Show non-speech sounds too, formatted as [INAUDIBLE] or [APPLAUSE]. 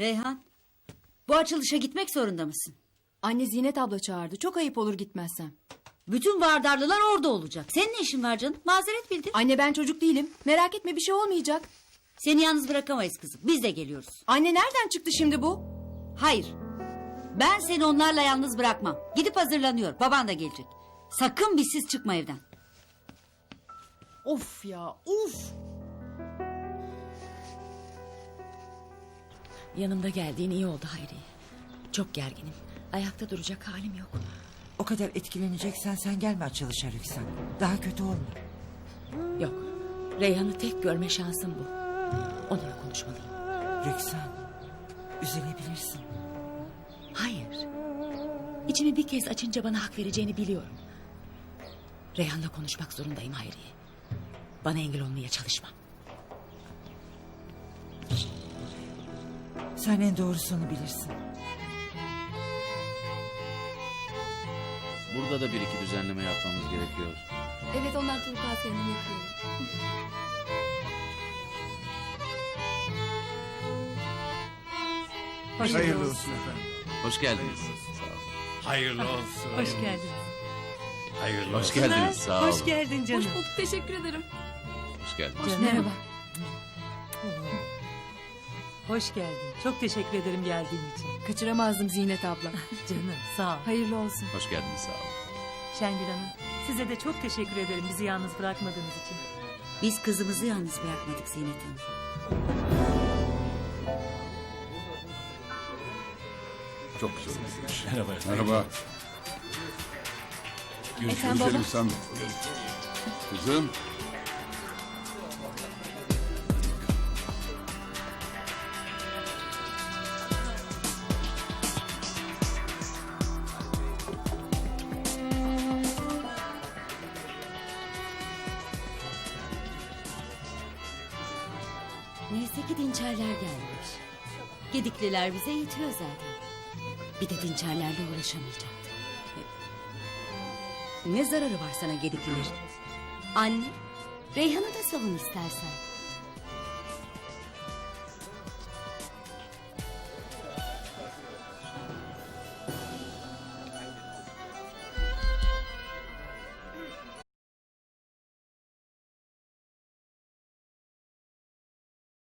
Reyhan, bu açılışa gitmek zorunda mısın? Anne Zinet abla çağırdı. Çok ayıp olur gitmezsem. Bütün vardarlılar orada olacak. Senin ne işin var canım? Mazeret bildir. Anne ben çocuk değilim. Merak etme bir şey olmayacak. Seni yalnız bırakamayız kızım. Biz de geliyoruz. Anne nereden çıktı şimdi bu? Hayır. Ben seni onlarla yalnız bırakmam. Gidip hazırlanıyor. Baban da gelecek. Sakın bizsiz çıkma evden. Of ya of. Yanımda geldiğin iyi oldu Hayriye. Çok gerginim. Ayakta duracak halim yok. O kadar etkileneceksen sen gelme açılışa Rüksan. Daha kötü olma. Yok. Reyhan'ı tek görme şansım bu. Onunla konuşmalıyım. Rüksan. Üzülebilirsin. Hayır. İçimi bir kez açınca bana hak vereceğini biliyorum. Reyhan'la konuşmak zorundayım Hayriye. Bana engel olmaya çalışma. Sen en doğrusunu bilirsin. Burada da bir iki düzenleme yapmamız gerekiyor. Evet onlar Turkuaz kendini yapıyor. Hayırlı olsun efendim. Hoş geldiniz. Hayırlı olsun. Hoş geldin. Hayırlı Hoş olsun. geldiniz. Sağ olun. Hoş geldin canım. Hoş bulduk teşekkür ederim. Hoş geldiniz. Merhaba. Hoş geldin. Çok teşekkür ederim geldiğin için. Kaçıramazdım Zinet abla. [LAUGHS] Canım sağ ol. Hayırlı olsun. Hoş geldiniz. Sağ olun. Şengül Hanım size de çok teşekkür ederim bizi yalnız bırakmadığınız için. Biz kızımızı yalnız bırakmadık Zeynep Hanım. Çok güzel olmuş. Merhaba. Merhaba. Baba? Elif sen. Kızım. Neyse ki dinçerler gelmiş. Gedikliler bize yetiyor zaten. Bir de dinçerlerle uğraşamayacaktık. Ne zararı var sana gediklilerin? Anne, Reyhan'ı da savun istersen.